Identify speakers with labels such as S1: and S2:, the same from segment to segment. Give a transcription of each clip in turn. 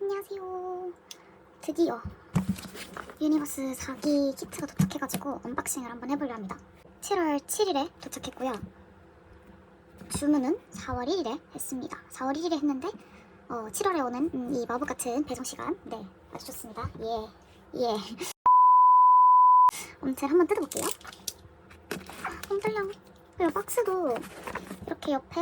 S1: 안녕하세요. 드디어 유니버스 4기 키트가 도착해가지고 언박싱을 한번 해보려 합니다. 7월 7일에 도착했고요. 주문은 4월 1일에 했습니다. 4월 1일에 했는데 어, 7월에 오는 음, 이 마법 같은 배송 시간 네 아주 좋습니다. 예 예. 아무튼 한번 뜯어볼게요. 떨려. 그리고 박스도 이렇게 옆에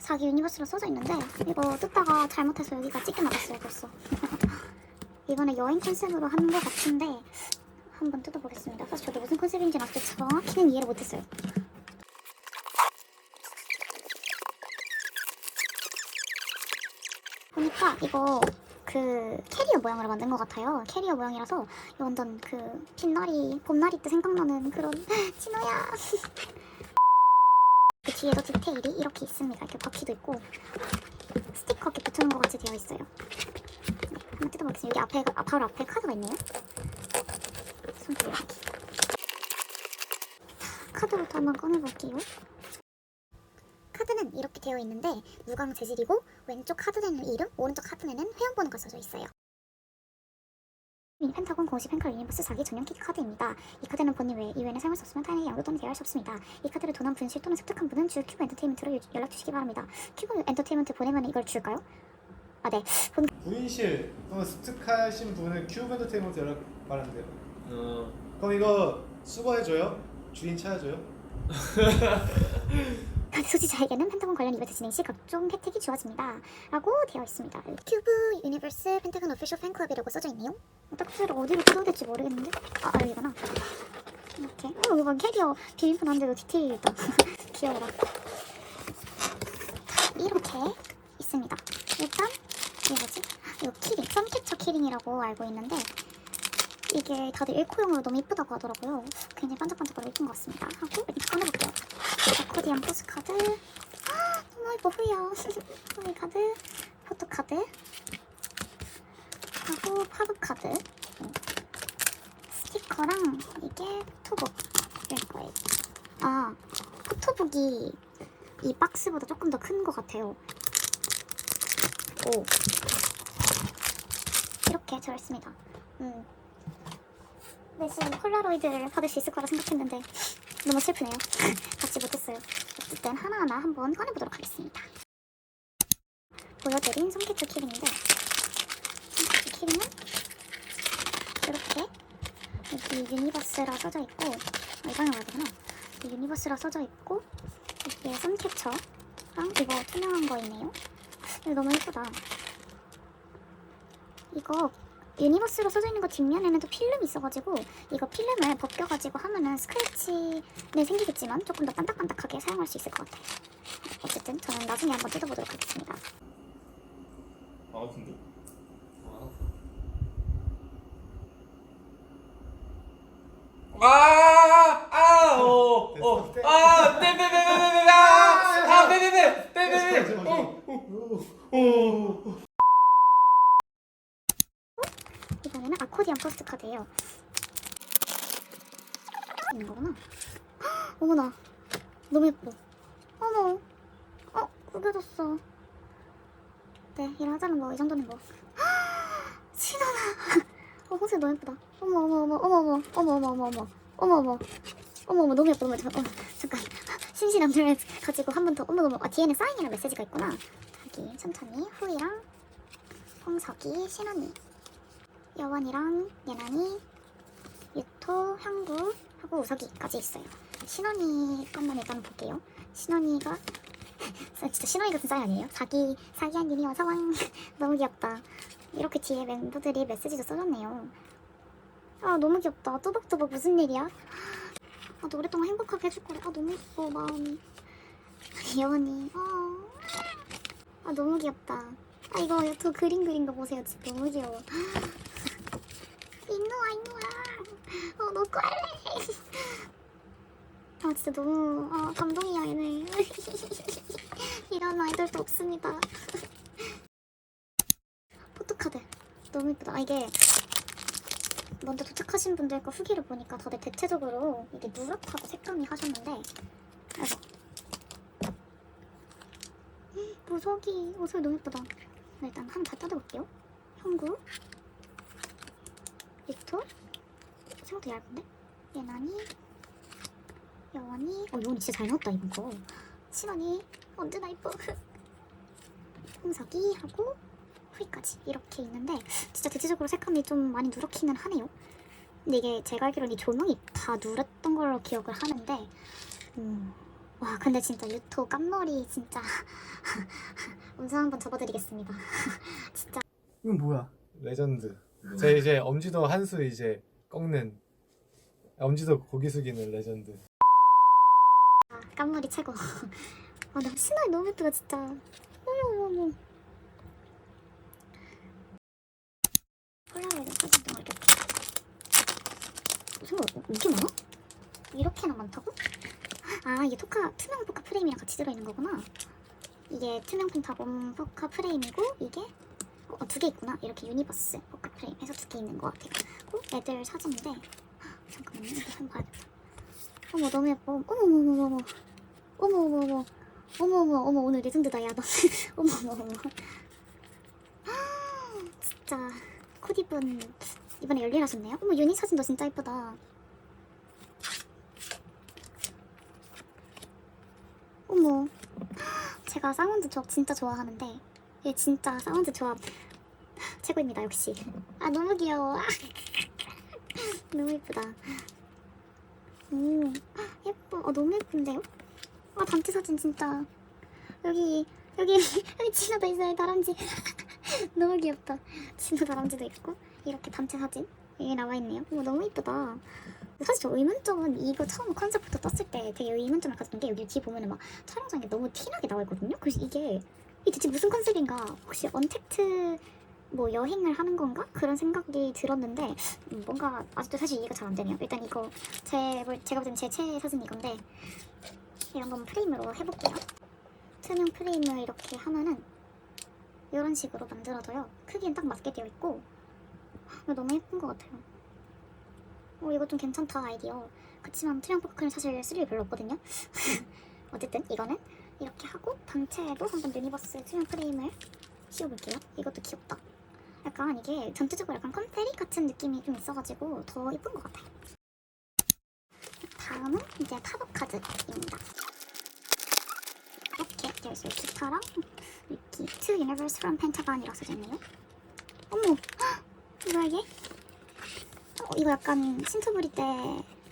S1: 4기 유니버스로 써져 있는데 이거 뜯다가 잘못해서 여기가 찢겨 나갔어요 벌써. 이번에 여행 컨셉으로 하는 것 같은데 한번 뜯어보겠습니다. 사실 저도 무슨 컨셉인지는 아직 정확히는 이해를 못했어요. 보니까 이거 그 캐리어 모양으로 만든 것 같아요 캐리어 모양이라서 완전 그 빛나리 봄날이 때 생각나는 그런 진호야 그 뒤에도 디테일이 이렇게 있습니다. 이렇게 바퀴도 있고 스티커 이렇게 붙는 것 같이 되어 있어요. 네, 한번 뜯어보겠습니다. 여기 앞에 아, 바로 앞에 카드가 있네요. 손톱 이렇게. 카드부터 한번 꺼내볼게요. 카드는 이렇게 되어 있는데 무광 재질이고 왼쪽 카드에는 이름, 오른쪽 카드에는 회원번호가 써져 있어요. 이 펜타곤 공식 펜컬 유니버스 4기 전용 키트 카드입니다. 이 카드는 본인 외에 이외에는 사용할 수 없으면 타인에게 양도 또는 대여할 수 없습니다. 이 카드를 도난 분실 또는 습득한 분은 주 큐브 엔터테인먼트로 유- 연락 주시기 바랍니다. 큐브 엔터테인먼트 보내면 이걸 줄까요? 아 네. 본
S2: 부인실 또는 습득하신 분은 큐브 엔터테인먼트 연락 바란대요.
S3: 어,
S2: 그럼 이거 수거해줘요? 주인 찾아줘요?
S1: 소지자에게는 펜타곤 관련 이벤트 진행 시 각종 혜택이 주어집니다. 라고 되어 있습니다. 큐브 유니버스 펜타곤 오피셜 팬클럽이라고 써져 있네요. 딱지를 어디로 뜯어야 될지 모르겠는데? 아, 아 여기구나. 이렇게. 어, 이거 캐리어 비밀폰 한데도 디테일이 있다. 귀여워라. 이렇게 있습니다. 일단 이게 뭐지? 이거 키링, 선캡처 키링이라고 알고 있는데 이게 다들 일코용으로 너무 이쁘다고 하더라고요. 굉장히 반짝반짝거리고 이쁜 것 같습니다. 하고 일단 꺼내볼게요. 아코디언 포스카드 아, 너무 예뻐 후야 후이 카드 포토카드 하고 파브카드 음. 스티커랑 이게 포토북일 거예요 아 포토북이 이 박스보다 조금 더 큰 것 같아요 오 이렇게 들어있습니다 음. 내신 폴라로이드를 받을 수 있을 거라 생각했는데 너무 슬프네요 받지 못했어요 어쨌든 하나하나 한번 꺼내보도록 하겠습니다. 보여드린 손기초 키링인데 손기초 키링은 이렇게 여기 유니버스라 써져 있고 아, 이방에 와야 되구나 이 유니버스라 써져 있고 이게 선캡처랑 이거 투명한 거 있네요. 이거 너무 예쁘다. 이거 유니버스로 써져 있는 거 뒷면에는 또 필름이 있어가지고 이거 필름을 벗겨가지고 하면은 스크래치는 생기겠지만 조금 더 반딱반딱하게 사용할 수 있을 것 같아요. 어쨌든 저는 나중에 한번 뜯어보도록 하겠습니다.
S3: 아 근데? 아, 아, 어, 어, 아, 빼빼빼빼빼빼, 아, 아, 빼빼빼, 빼빼빼, 어, 어,
S1: 이 번에는 아코디언 포스트 카드예요. 있는 거구나. 헉, 어머나, 너무 예뻐. 어머, 어 구겨졌어. 네, 일하자는 거, 이 정도는 뭐. 헉, 신원아. 어, 호수 너무 예쁘다. 어머, 어머, 어머, 어머, 어머, 어머, 어머, 어머, 어머, 어머, 어머, 어머, 어머, 너무 예뻐. 어머, 잠깐. 신신함을 가지고 한 번 더. 어머, 어머, 아, 뒤에는 사인이랑 메시지가 있구나. 자기 천천히 후이랑 홍석이, 신언니. 여원이랑 예난이, 유토, 향구 하고 우석이까지 있어요. 신원이 것만 일단 볼게요. 신원이가 진짜 신원이 같은 사이 아니에요? 자기 사기한 유니 어서왕 너무 귀엽다. 이렇게 뒤에 멤버들이 메시지도 써줬네요. 아 너무 귀엽다. 또박또박 무슨 일이야? 아 오랫동안 행복하게 해줄 거래. 아 너무 예뻐 마음이. 예원이. 아, 아 너무 귀엽다. 아 이거 저 그림 그린 거 보세요. 진짜 너무 귀여워. 인노아 인노아 어너 꺼래 아 진짜 너무 아 감동이야 얘네. 이런 아이돌도 없습니다. 포토카드. 너무 예쁘다. 아, 이게 먼저 도착하신 분들 거 후기를 보니까 다들 대체적으로 이게 누렇다고 색감이 하셨는데 음, 보석이. 옷을 너무 예쁘다. 네, 일단 한번 다 뜯어볼게요. 형구 빅토 생각보다 얇은데? 예나니? 여원이? 어 여원이 진짜 잘 나왔다 이번 거. 신원이 언제나 이뻐. 홍석이 하고 후이까지 이렇게 있는데 진짜 대체적으로 색감이 좀 많이 누렇기는 하네요. 근데 이게 제가 알기로는 이 조명이 다 누랬던 걸로 기억을 하는데 음, 와 근데 진짜 유토 깜놀이 진짜 음성 한번 접어드리겠습니다. 진짜.
S2: 이건 뭐야? 레전드. 제 이제 엄지도 한 수 이제 꺾는 엄지도 고기 숙이는 레전드.
S1: 아, 깜놀이 최고 아 나 신화이 너무 예쁘다 진짜 어머 어머 어머 폴라로이드 사진도 이렇게 생각 이렇게 많아? 이렇게나 많다고? 아 이게 토카 투명 포카 프레임이랑 같이 들어있는 거구나 이게 투명 펜타곤 포카 프레임이고 이게 어, 두 개 있구나. 이렇게 유니버스 포카 프레임 해서 두 개 있는 것 같아요. 어? 애들 사진인데 헉, 잠깐만요. 이거 한번 봐야겠다 어머 너무 예뻐. 어머 어머 어머 어머 어머. 어머 어머 어머. 어머 어머 오늘 레전드다 야 너. 어머 어머 어머. 아, 진짜. 코디 분 이번에 열일하셨네요? 어머 유니 사진도 진짜 예쁘다. 어머. 제가 사운드 조합 진짜 좋아하는데 얘 진짜 사운드 조합 최고입니다 역시. 아 너무 귀여워. 너무 예쁘다. 오 예뻐. 어 너무 예쁜데요? 아 단체 사진 진짜. 여기 여기 여기 진호 도 있어요 다람쥐. 너무 귀엽다. 진호 다람쥐도 있고 이렇게 단체 사진. 여기 나와 있네요. 오 너무 이쁘다. 사실 저 의문점은 이거 처음 컨셉부터 떴을 때 되게 의문점을 가졌던 게 여기 뒤에 보면은 막 촬영장에 너무 티나게 나와 있거든요? 그래서 이게 이 대체 무슨 컨셉인가 혹시 언택트 뭐 여행을 하는 건가 그런 생각이 들었는데 음, 뭔가 아직도 사실 이해가 잘 안 되네요 일단 이거 제 볼- 제가 볼땐제 최애 사진 이건데 이거 한번 프레임으로 해볼게요. 투명 프레임을 이렇게 하면은 이런 식으로 만들어져요. 크기는 딱 맞게 되어 있고 너무 예쁜 것 같아요. 오 이거 좀 괜찮다 아이디어. 그치만 투명 포크는 사실 쓸 일이 별로 없거든요. 어쨌든 이거는 이렇게 하고 단체에도 한번 유니버스 투명 프레임을 씌워볼게요. 이것도 귀엽다. 약간 이게 전체적으로 약간 컨페리 같은 느낌이 좀 있어가지고 더 예쁜 것 같아요. 다음은 이제 팝업 카드입니다. 이렇게 되어 있어요. 기타랑 이렇게 To Universe from Pentagon이라고 써져있네요. 어머! 헉! 뭐야 이게? 어, 이거 약간 신토부리 때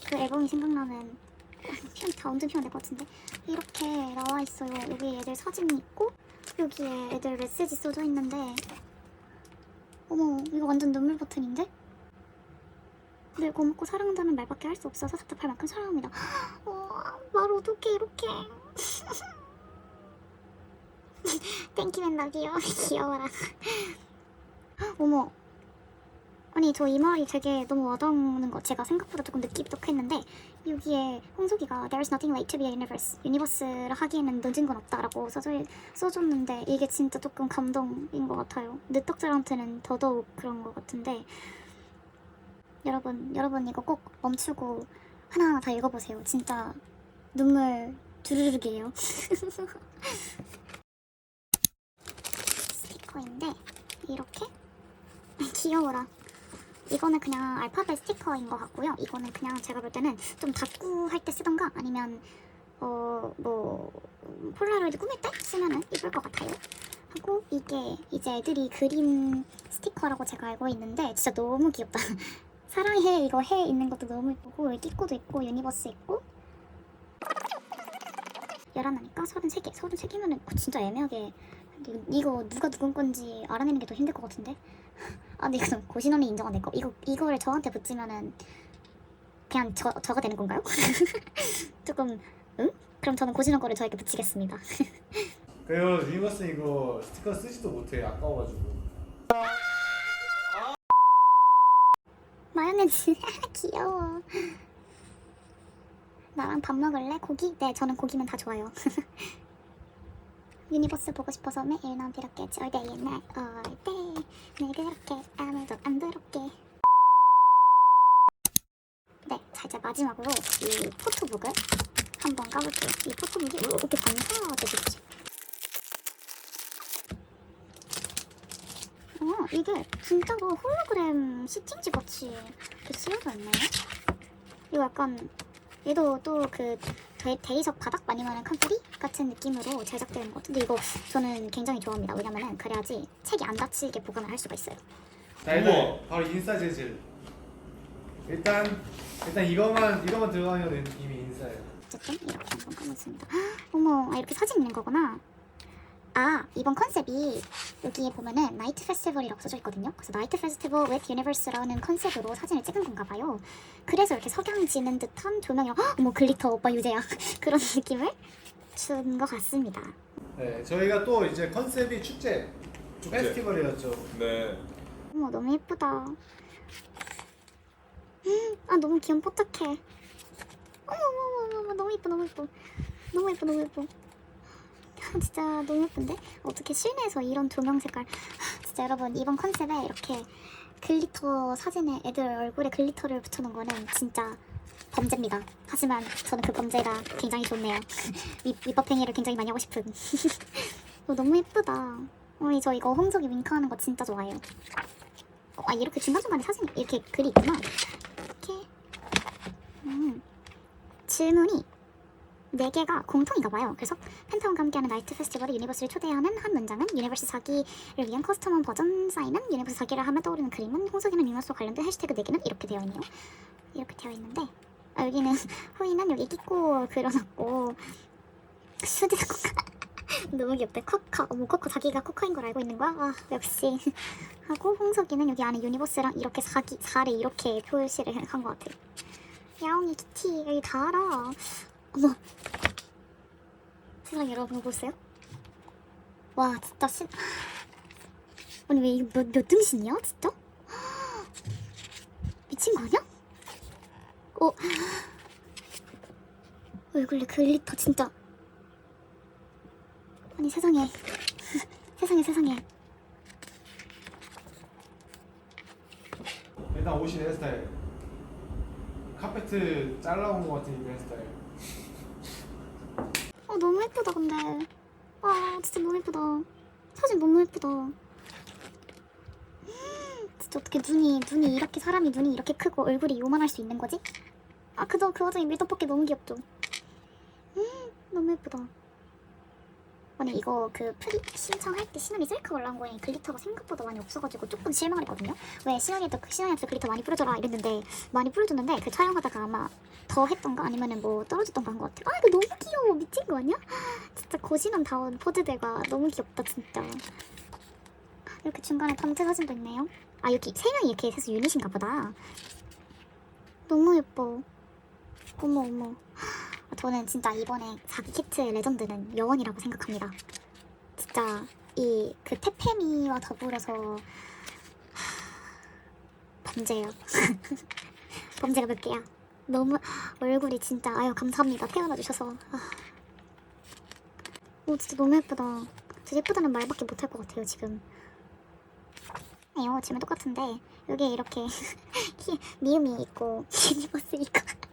S1: 그 앨범이 생각나는 표현 다 언제 표현될 것 같은데 이렇게 나와 있어요. 여기 애들 사진이 있고 여기에 애들 메시지 써져 있는데 어머 이거 완전 눈물 버튼인데? 늘 고맙고 사랑한다는 말밖에 할 수 없어서 답답할 만큼 사랑합니다. 어, 말 어떻게 이렇게? 땡큐맨 나기요 귀여워라. 어머. 아니 저 이 말이 되게 너무 와닿는 거 제가 생각보다 조금 느끼부족했는데 여기에 홍석이가 There's nothing late to be a universe 유니버스를 하기에는 늦은 건 없다라고 써져 써줬는데 이게 진짜 조금 감동인 것 같아요 늦덕들한테는 더더욱 그런 것 같은데 여러분, 여러분 이거 꼭 멈추고 하나하나 다 읽어보세요. 진짜 눈물 두루룩이에요. 스티커인데 이렇게 귀여워라. 이거는 그냥 알파벳 스티커인 것 같고요. 이거는 그냥 제가 볼 때는 좀 닫고 할때 쓰던가 아니면 어 뭐 폴라로이드 꾸밀 때 쓰면은 이쁠 것 같아요. 하고 이게 이제 애들이 그린 스티커라고 제가 알고 있는데 진짜 너무 귀엽다. 사랑해 이거 해 있는 것도 너무 예쁘고 끼꼬도 있고 유니버스 있고 열하나니까 33개 33개면은 진짜 애매하게 이거 누가 누군 건지 알아내는 게 더 힘들 것 같은데 아 근데 이거 고신원이 인정한 내거 이거 이거를 저한테 붙이면은 그냥 저, 저가 되는 건가요? 조금 응? 그럼 저는 고신원 거를 저에게 붙이겠습니다
S2: 그리고 유니버스 이거 스티커 쓰지도 못해 아까워가지고.
S1: 마요네즈 귀여워 나랑 밥 먹을래? 고기? 네 저는 고기면 다 좋아요 유니버스 보고 싶어서 매일 난 이렇게 night all day 늘 그렇게 아무도 안 부럽게 자 이제 마지막으로 이 포토북을 한번 까볼게요. 이 포토북이 왜 이렇게 반사되겠지? 어 이게 진짜로 홀로그램 시팅지 같이 이렇게 쓰여져 있네요. 이거 약간 얘도 또 그 대리석 바닥 많이 마는 칸토리 같은 느낌으로 제작되는 것 같은데 이거 저는 굉장히 좋아합니다. 왜냐면은 그래야지 책이 안 다치게 보관을 할 수가 있어요.
S2: 자 일단. 바로 인싸 재질. 일단 일단 이거만 이거만 들어가면 이미 인싸예요.
S1: 어쨌든 이렇게 한번 까봤습니다. 어머, 아, 이렇게 사진 있는 거구나. 아, 이번 컨셉이 여기에 보면은 나이트 페스티벌이라고 써져 있거든요. 그래서 나이트 페스티벌 with 유니버스라는 컨셉으로 사진을 찍은 건가 봐요. 그래서 이렇게 석양 지는 듯한 조명이랑 헉, 어머 글리터 오빠 유재야 그런 느낌을 준 것 같습니다.
S2: 네, 저희가 또 이제 컨셉이 축제,
S3: 축제.
S2: 페스티벌이었죠.
S3: 네.
S1: 어머 너무 예쁘다. 음, 아 너무 귀염 뽀짝해. 어머 어머 어머 어머 너무 예뻐 너무 예뻐 너무 예뻐 너무 예뻐. 아, 진짜 너무 예쁜데 어떻게 실내에서 이런 조명 색깔 진짜 여러분 이번 컨셉에 이렇게 글리터 사진에 애들 얼굴에 글리터를 붙여놓은 거는 진짜 범죄입니다. 하지만 저는 그 범죄가 굉장히 좋네요. 위, 위법행위를 굉장히 많이 하고 싶은. 어, 너무 예쁘다. 어이 저 이거 홍석이 윙크하는 거 진짜 좋아해요. 어, 아 이렇게 중간중간에 사진 이렇게 글이 있구나. 이렇게. 음. 질문이 네 개가 공통인가 봐요. 그래서 펜타곤과 함께하는 나이트 페스티벌이 유니버스를 초대하는 한 문장은 유니버스 사기를 위한 커스텀한 버전 사인은 유니버스 사기를 하면 떠오르는 그림은 홍석이는 유니버스와 관련된 해시태그 네 개는 이렇게 되어 있네요. 이렇게 되어 있는데 아, 여기는 후이는 여기 끼꼬 그려놨고 수디스코가 너무 귀엽다. 코카. 어머 코카 자기가 코카인 걸 알고 있는 거야? 아 역시. 하고 홍석이는 여기 안에 유니버스랑 이렇게 사기 사를 이렇게 표시를 한 것 같아. 야옹이 키티 여기 다 알아. 어머. 세상 여러분 보세요. 와 진짜 신. 아니 왜 이거 몇, 몇 등신이야 진짜? 미친 거 아니야? 어. 얼굴에 글리터 진짜. 아니 세상에. 세상에 세상에.
S2: 일단 옷이 내 스타일. 카페트 잘라온 것 같은 이 헤어스타일.
S1: 예쁘다 근데. 아 진짜 너무 예쁘다. 사진 너무 예쁘다. 음, 진짜 어떻게 눈이 눈이 이렇게 사람이 눈이 이렇게 크고 얼굴이 요만할 수 있는 거지? 아 그저 그 와중에 밀떡볶이 너무 귀엽죠? 음 너무 예쁘다 아니 이거 그 프리 신청할 때 신원이 셀카 올라온 거에 글리터가 생각보다 많이 없어가지고 조금 실망을 했거든요 왜 신원이도 그 신원이한테 글리터 많이 뿌려줘라 이랬는데 많이 뿌려줬는데 그 촬영하다가 아마 더 했던가 아니면은 뭐 떨어졌던가 한 것 같아. 아 이거 너무 귀여워 미친 거 아니야? 진짜 고신원 다운 포즈들과 너무 귀엽다 진짜. 이렇게 중간에 단체 사진도 있네요. 아 여기 세 명이 이렇게 해서 유닛인가 보다. 너무 예뻐. 어머 어머. 저는 진짜 이번에 사기 키트의 레전드는 여원이라고 생각합니다. 진짜 이그 테페미와 더불어서 하, 범죄예요. 범죄가 몇 개야? 너무 얼굴이 진짜 아유 감사합니다 태어나 주셔서 아. 오 진짜 너무 예쁘다 진짜 예쁘다는 말밖에 못할 것 같아요 지금 에요 지금 똑같은데 여기에 이렇게 히- 미음이 있고 유니버스 있고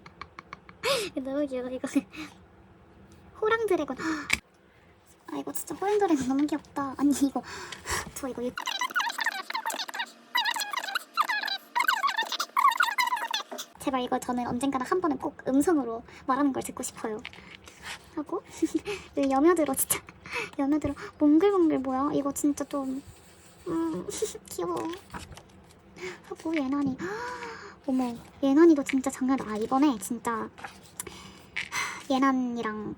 S1: 너무 귀여워 이거. 호랑 드래곤. 아 이거 진짜 호랑 드래곤 너무 귀엽다. 아니 이거. 저 이거 유- 제발 이거 저는 언젠가는 한 번은 꼭 음성으로 말하는 걸 듣고 싶어요. 하고 여며들어 진짜. 여며들어. 몽글몽글 뭐야 이거 진짜 좀 음, 귀여워. 하고 예난이 어머 예난이도 진짜 장난 아 이번에 진짜 예난이랑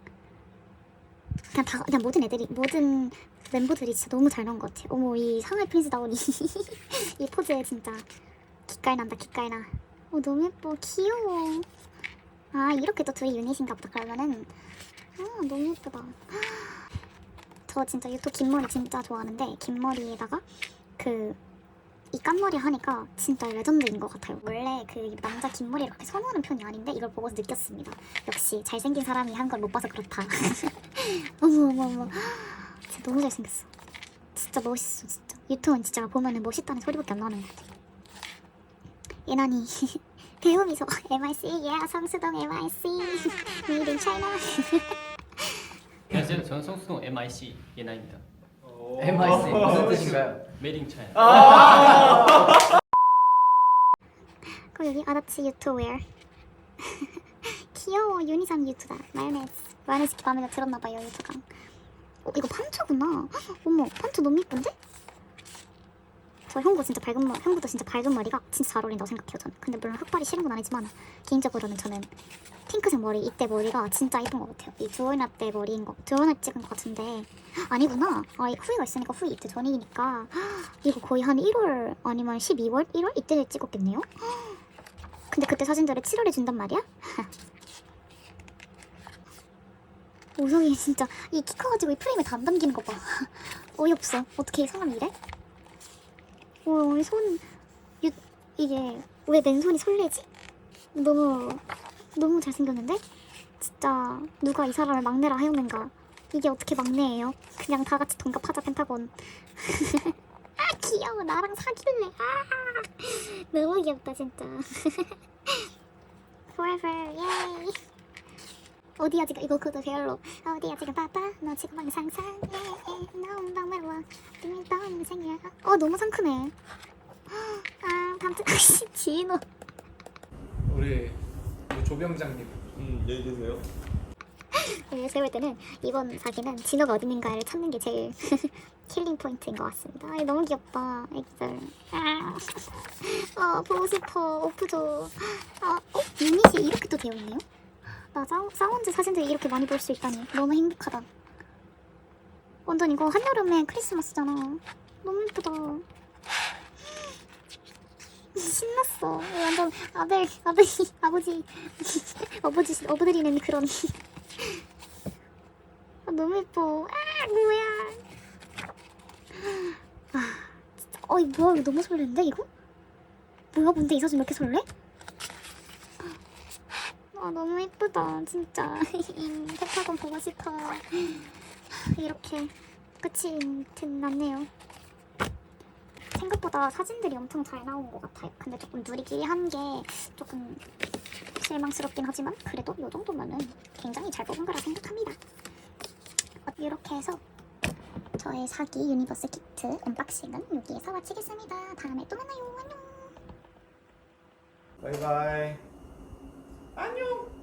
S1: 그냥 다 그냥 모든 애들이 모든 멤버들이 진짜 너무 잘 나온 것 같아. 어머 이 상하이 프린스 다운 이 이 포즈에 진짜 기깔 난다 기깔 나. 어 너무 예뻐. 귀여워. 아 이렇게 또 둘이 유닛인가 보다 그러면은. 아 너무 예쁘다. 저 진짜 유토 긴 머리 진짜 좋아하는데 긴 머리에다가 그 이 깐머리 하니까 진짜 레전드인 것 같아요. 원래 그 남자 긴 머리를 그렇게 선호하는 편이 아닌데 이걸 보고서 느꼈습니다. 역시 잘생긴 사람이 한 걸 못 봐서 그렇다. 어머 어머 어머. 진짜 너무 잘생겼어. 진짜 멋있어 진짜. 유토는 진짜 보면은 멋있다는 소리밖에 안 나는 것 같아. 예난이 배우미소 MIC yeah 성수동 MIC made in China
S4: 안녕하세요. 저는 성수동 MIC 예나입니다.
S5: MIC 무슨 뜻인가요?
S4: 메링 차이.
S1: 그리고 여기 아다치 유튜웨어 귀여워 유니상 유튜다 마요네즈 마요네즈 이렇게 마음에 들었나봐요 유튜가 어 이거 판초구나 어머 판초 너무 예쁜데? 저 형구 진짜 밝은 머리 형구도 진짜 밝은 머리가 진짜 잘 어울린다고 생각해요 저는 근데 물론 흑발이 싫은 건 아니지만 개인적으로는 저는 핑크색 머리 이때 머리가 진짜 예쁜 것 같아요 이 두월나 때 머리인 거 두월나 찍은 것 같은데 아니구나 아이 후이가 있으니까 후이 이때 전이니까 이거 거의 한 1월 아니면 12월 1월 이때 찍었겠네요 근데 그때 사진들을 7월에 준단 말이야? 오성이 진짜 이 키 커가지고 이 프레임에 다 안 담기는 거 봐. 어이없어. 어떻게 사람이 이래? 어, 손 유, 이게 왜 맨손이 설레지? 너무 너무 잘생겼는데? 진짜 누가 이 사람을 막내라 하였는가? 이게 어떻게 막내예요? 그냥 다 같이 동갑하자 펜타곤. 아 귀여워 나랑 사귈래. 아 너무 귀엽다 진짜. Forever, yay. 어디야 지금 이거 그도 별로 어디야 지금 빠빠 너 지금 하는 상상 예, 너무 너무 너무 너무 생이야 어 너무 상크네 아주 아씨 지인호
S2: 우리 뭐 조병장님.
S3: 음 얘기 계세요.
S1: 네, 제가 볼 때는 이번 사기는 진호가 어딘가를 찾는 게 제일 킬링 포인트인 것 같습니다. 아, 너무 귀엽다, 애기들. 아, 아 보고 싶어, 오프도. 아, 어, 유닛이 이렇게 또 되어 있네요. 나 사, 사운드 사진들 이렇게 많이 볼 수 있다니 너무 행복하다. 완전 이거 한여름에 크리스마스잖아. 너무 예쁘다. 신났어. 완전 아들, 아들이, 아버지, 어버지, 어버들이는 그런. 아, 너무 예뻐. 아, 뭐야. 아, 진짜. 어, 이 뭐야, 이거 너무 설레는데, 이거? 뭐야, 뭔데 이 사진 왜 이렇게 설레? 아, 너무 예쁘다, 진짜. 음, 펜타곤 보고 싶어. 이렇게 끝이 났네요. 생각보다 사진들이 엄청 잘 나온 것 같아요. 근데 조금 누리기 한게 조금 실망스럽긴 하지만 그래도 이 정도면은 굉장히 잘 뽑은 거라 생각합니다. 어, 이렇게 해서 저의 사기 유니버스 키트 언박싱은 여기에서 마치겠습니다. 다음에 또 만나요. 안녕.
S2: 바이바이.
S3: 안녕.